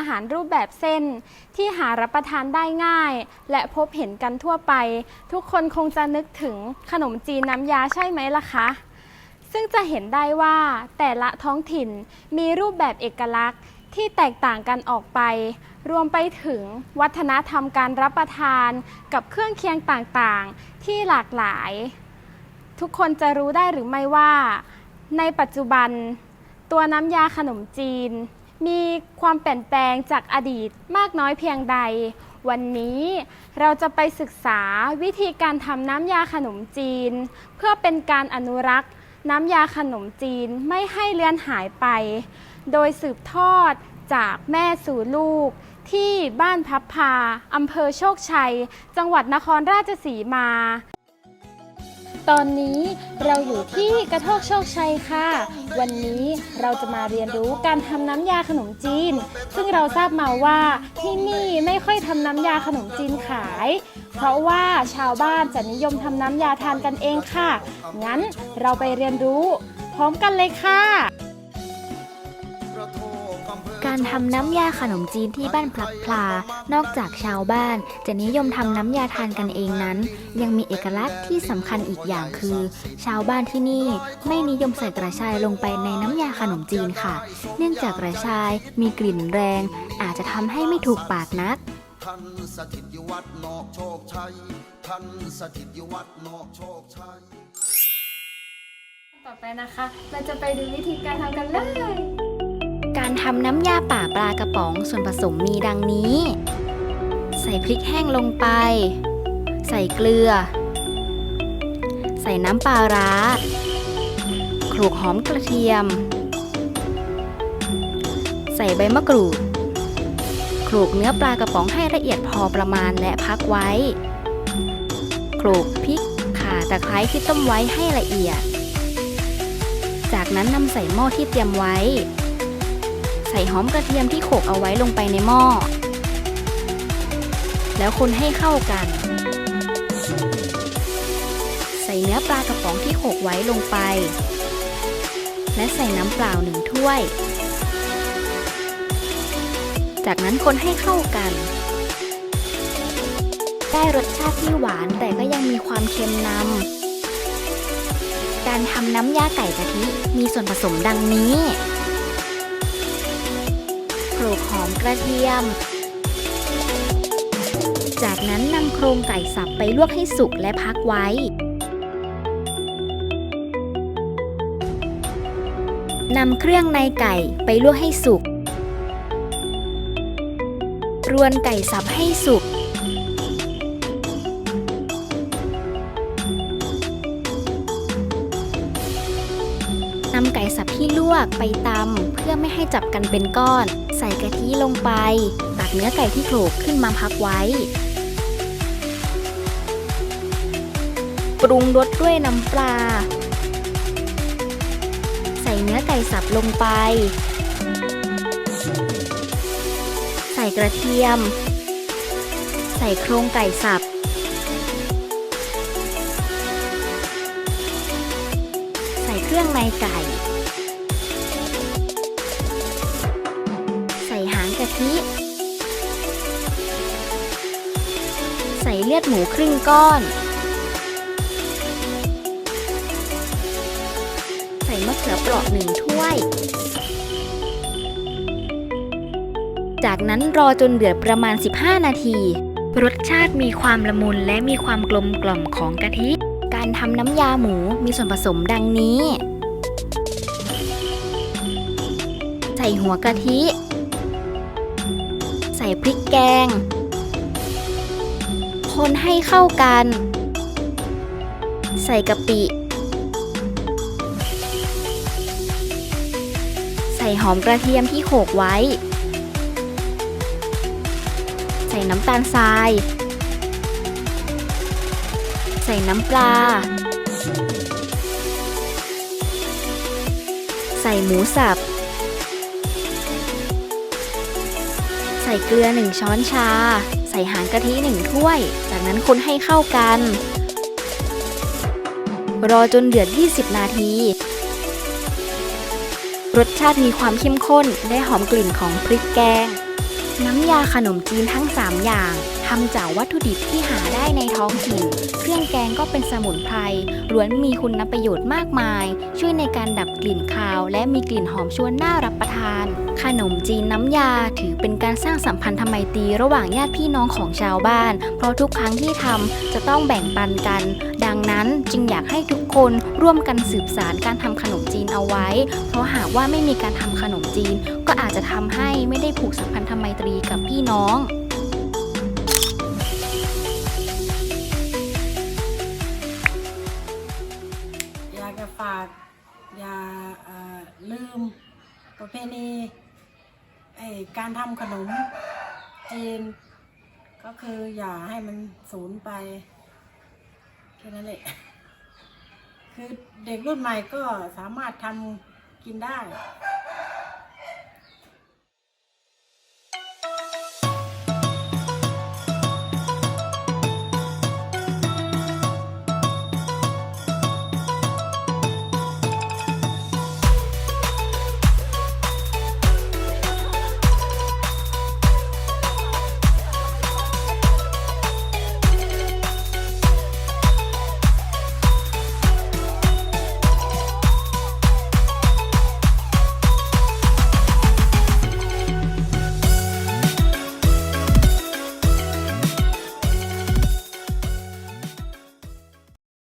อาหารรูปแบบเส้น ที่หารับประทานได้ง่าย และพบเห็นกันทั่วไป ทุกคนคงจะนึกถึงขนมจีนน้ำยาใช่ไหมล่ะคะ ซึ่งจะเห็นได้ว่าแต่ละท้องถิ่นมีรูปแบบเอกลักษณ์ที่แตกต่างกันออกไป รวมไปถึงวัฒนธรรมการรับประทานกับเครื่องเคียงต่างๆ ที่หลากหลาย ทุกคนจะรู้ได้หรือไม่ว่า ในปัจจุบัน ตัวน้ำยาขนมจีน มีความเปลี่ยนแปลงจากอดีตมากน้อยเพียงใด วันนี้เราจะไปศึกษาวิธีการทำน้ำยาขนมจีน เพื่อเป็นการอนุรักษ์น้ำยาขนมจีนไม่ให้เลือนหายไป โดยสืบทอดจากแม่สู่ลูก ที่บ้านพับพาอำเภอโชคชัย จังหวัดนครราชสีมา ตอนนี้เราอยู่ที่กระโทกโชคชัยค่ะ วันนี้เราจะมาเรียนรู้การทำน้ำยาขนมจีน ซึ่งเราทราบมาว่าที่นี่ไม่ค่อยทำน้ำยาขนมจีนขาย เพราะว่าชาวบ้านจะนิยมทำน้ำยาทานกันเองค่ะ งั้นเราไปเรียนรู้พร้อมกันเลยค่ะ การทำน้ำยาขนมจีนที่บ้านพลับพลา นอกจากชาวบ้าน จะนิยมทำน้ำยาทานกันเองนั้น ยังมีเอกลักษณ์ที่สำคัญอีกอย่างคือ ชาวบ้านที่นี่ไม่นิยมใส่กระชายลงไปในน้ำยาขนมจีนค่ะ เนื่องจากกระชายมีกลิ่นแรง อาจจะทำให้ไม่ถูกปากนักท่านสถิตอยู่วัดนอกโชคชัยท่านสถิตอยู่วัดนอกโชคชัยต่อไปนะคะ เราจะไปดูวิธีการทำกันเลย การทำน้ำยาป่าปลากระป๋องส่วนผสมมีดังนี้ ใส่พริกแห้งลงไป ใส่เกลือ ใส่น้ำปลาร้าโขลกหอมกระเทียม ใส่ใบมะกรูดโขลกเนื้อปลากระป๋องให้ละเอียดพอประมาณและพักไว้โขลกพริกข่าตะไคร้ที่ต้มไว้ให้ละเอียด จากนั้นนำใส่หม้อที่เตรียมไว้ ใส่หอมกระเทียมที่โขกเอาไว้ลงไปในหม้อ แล้วคนให้เข้ากัน ใส่เนื้อปลากระป๋องที่โขกไว้ลงไป และใส่น้ำเปล่าหนึ่งถ้วย จากนั้นคนให้เข้ากัน ได้รสชาติที่หวานแต่ก็ยังมีความเค็มนำการทำน้ำยาไก่กะทิมีส่วนผสมดังนี้ โขลกหอมกระเทียม จากนั้นนำโครงไก่สับไปลวกให้สุกและพักไว้ นำเครื่องในไก่ไปลวกให้สุก รวนไก่สับให้สุก นำไก่สับที่ลวกไปตำเพื่อไม่ให้จับกันเป็นก้อน ใส่กะทิลงไป ตักเนื้อไก่ที่โขลกขึ้นมาพักไว้ ปรุงรสด้วยน้ำปลา ใส่เนื้อไก่สับลงไป ใส่กระเทียม ใส่โครงไก่สับ ในไก่ ใส่หางกะทิ ใส่เลือดหมูครึ่งก้อน ใส่มะเขือเปราะหนึ่งถ้วย จากนั้นรอจนเดือดประมาณ 15 นาที รสชาติมีความละมุนและมีความกลมกล่อมของกะทิการทำน้ำยาหมูมีส่วนผสมดังนี้ ใส่หัวกะทิ ใส่พริกแกง คนให้เข้ากัน ใส่กะปิ ใส่หอมกระเทียมที่โขกไว้ ใส่น้ำตาลทราย ใส่น้ำปลาใส่หมูสับ ส่เกลือ 1 ช้อนชา ใส่หางกะทิ1ถ้วย จากนั้นคนให้เข้ากัน รอจนเดือด 20 นาที รสชาติมีความเข้มข้นและหอมกลิ่นของพริกแกง น้ำยาขนมจีนทั้ง 3 อย่าง ทำจากวัตถุดิบที่หาได้ในท้องถิ่น เครื่องแกงก็เป็นสมุนไพรล้วนมีคุณประโยชน์มากมาย ช่วยในการดับกลิ่นคาว และมีกลิ่นหอมชวนน่ารับประทาน ขนมจีนน้ำยาถือเป็นการสร้างสัมพันธไมตรีระหว่างญาติพี่น้องของชาวบ้าน เพราะทุกครั้งที่ทำจะต้องแบ่งปันกัน ดังนั้นจึงอยากให้ทุกคนร่วมกันสืบสารการทำขนมจีนเอาไว้ เพราะหากว่าไม่มีการทำขนมจีน ก็อาจจะทำให้ไม่ได้ผูกสัมพันธไมตรีกับพี่น้อง เพณีไอการทำขนมจีน ก็คืออย่าให้มันสูญไปแค่นั้นแหละคือเด็กรุ่นใหม่ก็สามารถทำกินได้